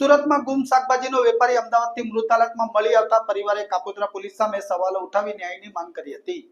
સુરતમાં ગુમ શાકભાજીનો વેપારી અમદાવાદથી મૃત મળી આવતા પરિવારે કાપોદ્રા પોલીસ સામે સવાલો ઉઠાવી ન્યાયની માંગ કરી હતી.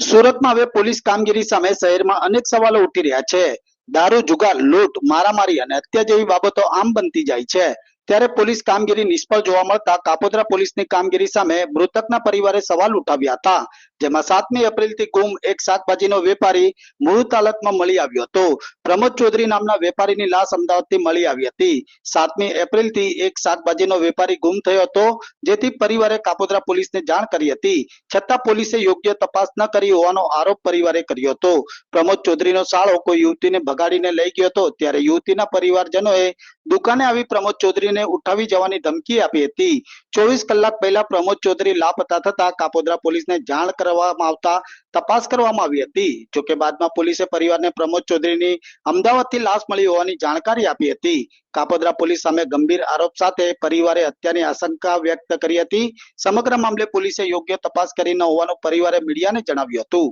સુરતમાં હવે પોલીસ કામગીરી સામે શહેરમાં અનેક સવાલો ઉઠી રહ્યા છે. દારૂ, જુગાર, લૂંટ, મારામારી અને હત્યા જેવી બાબતો આમ બનતી જાય છે. ત્યારે પોલીસ કામગીરી નિષ્ફળ જોવા મળતા કાપોદ્રા પોલીસની કામગીરી સામે મૃતકના પરિવારે સવાલ ઉઠાવ્યા હતા, જેમાં સાતમી એપ્રિલથી ગુમ એક શાકભાજીનો વેપારી મૃત હાલતમાં મળી આવ્યો હતો. પ્રમોદ ચૌધરી નામના વેપારીની લાશ અમદાવાદથી મળી આવી હતી. સાતમી એપ્રિલથી એક શાકભાજીનો વેપારી ગુમ થયો હતો, જેથી પરિવારે કાપોદ્રા પોલીસને જાણ કરી હતી. છતાં પોલીસે યોગ્ય તપાસ ન કરી હોવાનો આરોપ પરિવારે કર્યો હતો. પ્રમોદ ચૌધરીનો સાળો કોઈ યુવતીને ભગાડીને લઈ ગયો હતો, ત્યારે યુવતીના પરિવારજનોએ દુકાને આવી પ્રમોદ ચૌધરીને ઉઠાવી જવાની ધમકી આપી હતી. ચોવીસ કલાક પહેલા પ્રમોદ ચૌધરી લાપતા થતા કાપોદ્રા પોલીસને જાણ કરવામાં આવતા તપાસ કરવામાં આવી હતી. જોકે બાદમાં પોલીસે પરિવારને પ્રમોદ ચૌધરીની અમદાવાદથી લાશ મળી હોવાની જાણકારી આપી હતી. કાપોદ્રા પોલીસ સામે ગંભીર આરોપ સાથે પરિવારે હત્યાની આશંકા વ્યક્ત કરી હતી. સમગ્ર મામલે પોલીસે યોગ્ય તપાસ કરી ન હોવાનું પરિવારે મીડિયાને જણાવ્યું હતું.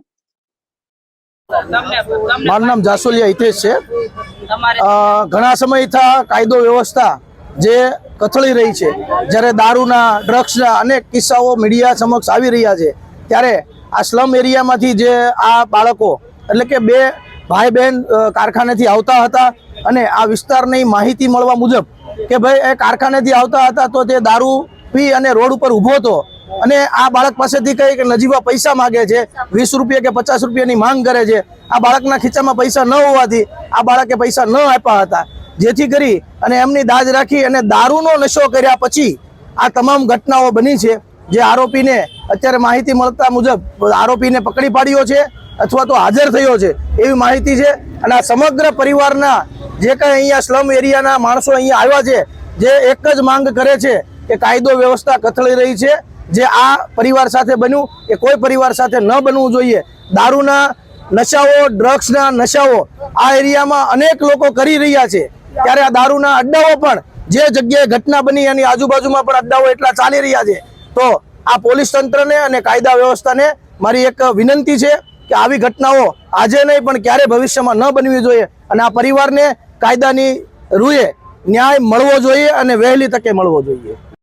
મારું નામ જાસોલિયા હિતેશ છે. ઘણા સમયથી કાયદો વ્યવસ્થા જે કથળી રહી છે. જ્યારે દારૂના, ડ્રગ્સના અનેક કિસ્સાઓ મીડિયા સમક્ષ આવી રહ્યા છે. ત્યારે આ સ્લમ એરિયામાંથી જે આ બાળકો, એટલે કે બે ભાઈ બહેન કારખાનેથી આવતા હતા અને આ વિસ્તારની માહિતી મળવા મુજબ કે ભાઈ એ કારખાનેથી આવતા હતા તો તે દારૂ પી અને રોડ ઉપર ઊભો હતો. અને આ બાળક પાસેથી કઈ કે નજીવા પૈસા માગે છે, વીસ રૂપિયા કે પચાસ રૂપિયાની માંગ કરે છે. આ બાળકના ખીચામાં પૈસા ન હોવાથી આ બાળકે પૈસા ન આપ્યા હતા. જેથી કરી અને એમની દાજ રાખી અને દારૂનો નશો કર્યા પછી આ તમામ ઘટનાઓ બની છે. જે આરોપીને અત્યારે માહિતી મળતા મુજબ આરોપીને પકડી પાડ્યો છે અથવા તો હાજર થયો છે એવી માહિતી છે. અને આ સમગ્ર પરિવારના જે કંઈ અહીંયા સ્લમ એરિયાના માણસો અહીંયા આવ્યા છે, જે એક જ માંગ કરે છે કે કાયદો વ્યવસ્થા કથળી રહી છે. જે આ પરિવાર સાથે બન્યું એ કોઈ પરિવાર સાથે ન બનવું જોઈએ. દારૂના નશાઓ ડ્રગ્સના નશાઓ આ એરિયામાં અનેક લોકો કરી રહ્યા છે. ત્યારે આ દારૂના અડ્ડાઓ પણ જે જગ્યાએ ઘટના બની એની આજુબાજુમાં પણ અડ્ડાઓ એટલા ચાલી રહ્યા છે. તો આ પોલીસ તંત્રને અને કાયદા વ્યવસ્થાને મારી એક વિનંતી છે કે આવી ઘટનાઓ આજે નહીં, પણ ક્યારે ભવિષ્યમાં ન બનવી જોઈએ અને આ પરિવારને કાયદાની રૂએ ન્યાય મળવો જોઈએ અને વહેલી તકે મળવો જોઈએ.